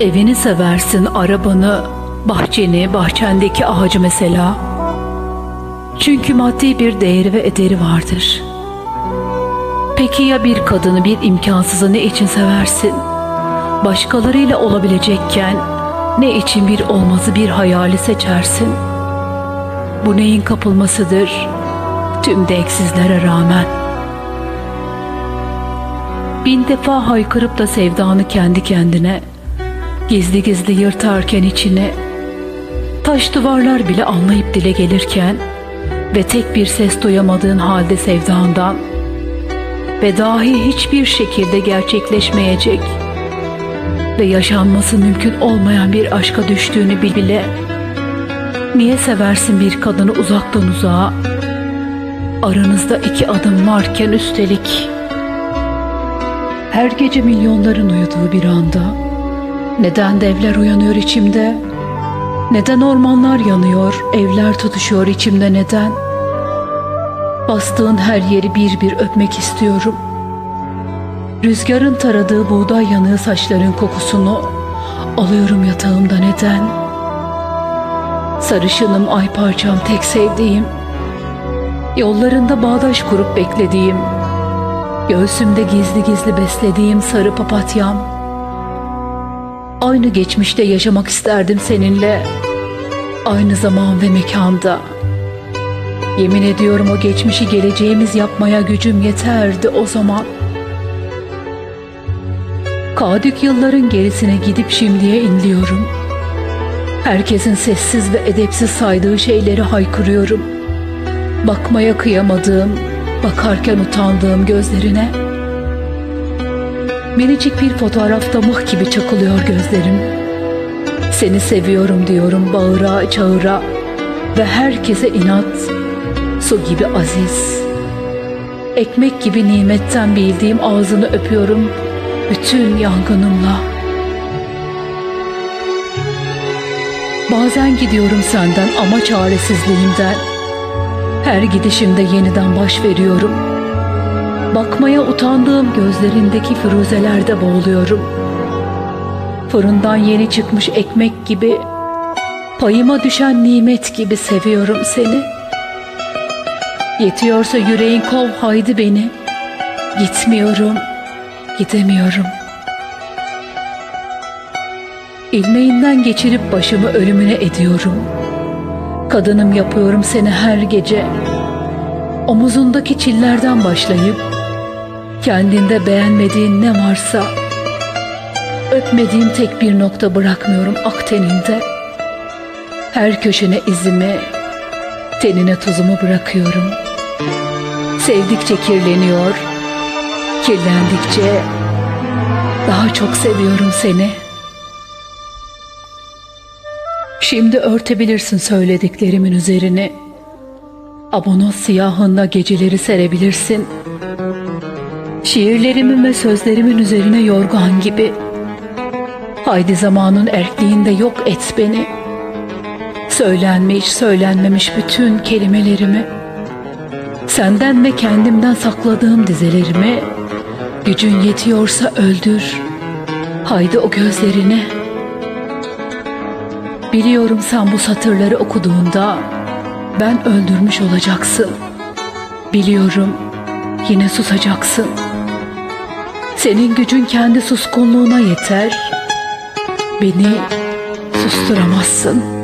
Evini seversin, arabanı, bahçeni, bahçendeki ağacı mesela. Çünkü maddi bir değeri ve ederi vardır. Peki ya bir kadını, bir imkansızı ne için seversin? Başkalarıyla olabilecekken ne için bir olmazı bir hayali seçersin? Bu neyin kapılmasıdır? Tüm deksizlere rağmen. Bin defa haykırıp da sevdanı kendi kendine, gizli gizli yırtarken içine, taş duvarlar bile anlayıp dile gelirken ve tek bir ses duyamadığın halde sevdandan ve dahi hiçbir şekilde gerçekleşmeyecek ve yaşanması mümkün olmayan bir aşka düştüğünü bil bile niye seversin bir kadını uzaktan uzağa? Aranızda iki adım varken üstelik her gece milyonların uyuduğu bir anda neden devler uyanıyor içimde neden ormanlar yanıyor evler tutuşuyor içimde neden Bastığın her yeri bir bir öpmek istiyorum. Rüzgarın taradığı buğday yanığı saçların kokusunu alıyorum yatağımda neden? Sarışınım ay parçam tek sevdiğim. Yollarında bağdaş kurup beklediğim. Göğsümde gizli gizli beslediğim sarı papatyam. Aynı geçmişte yaşamak isterdim seninle. Aynı zaman ve mekanda. Yemin ediyorum o geçmişi geleceğimiz yapmaya gücüm yeterdi o zaman. Kadük yılların gerisine gidip şimdiye inliyorum. Herkesin sessiz ve edepsiz saydığı şeyleri haykırıyorum. Bakmaya kıyamadığım, bakarken utandığım gözlerine. Minicik bir fotoğrafta mıh gibi çakılıyor gözlerim. Seni seviyorum diyorum bağıra çağıra ve herkese inat su gibi aziz. Ekmek gibi nimetten bildiğim ağzını öpüyorum bütün yangınımla. Bazen gidiyorum senden ama çaresizliğimden. Her gidişimde yeniden baş veriyorum. Bakmaya utandığım gözlerindeki firuzelerde boğuluyorum. Fırından yeni çıkmış ekmek gibi, payıma düşen nimet gibi seviyorum seni.'' Yetiyorsa yüreğin kov haydi beni. Gitmiyorum, gidemiyorum. İlmeğinden geçirip başımı ölümüne ediyorum. Kadınım yapıyorum seni her gece. Omuzundaki çillerden başlayıp kendinde beğenmediğin ne varsa öpmediğim tek bir nokta bırakmıyorum ak teninde. Her köşene izimi, tenine tuzumu bırakıyorum. Sevdikçe kirleniyor, kirlendikçe daha çok seviyorum seni. Şimdi örtebilirsin söylediklerimin üzerini. Abonos siyahında geceleri serebilirsin. Şiirlerimin ve sözlerimin üzerine yorgan gibi. Haydi zamanın erkliğinde yok et beni. Söylenmiş, söylenmemiş bütün kelimelerimi Senden ve kendimden sakladığım dizelerimi Gücün yetiyorsa öldür Haydi o gözlerini Biliyorum sen bu satırları okuduğunda Ben öldürmüş olacaksın Biliyorum yine susacaksın Senin gücün kendi suskunluğuna yeter Beni susturamazsın.''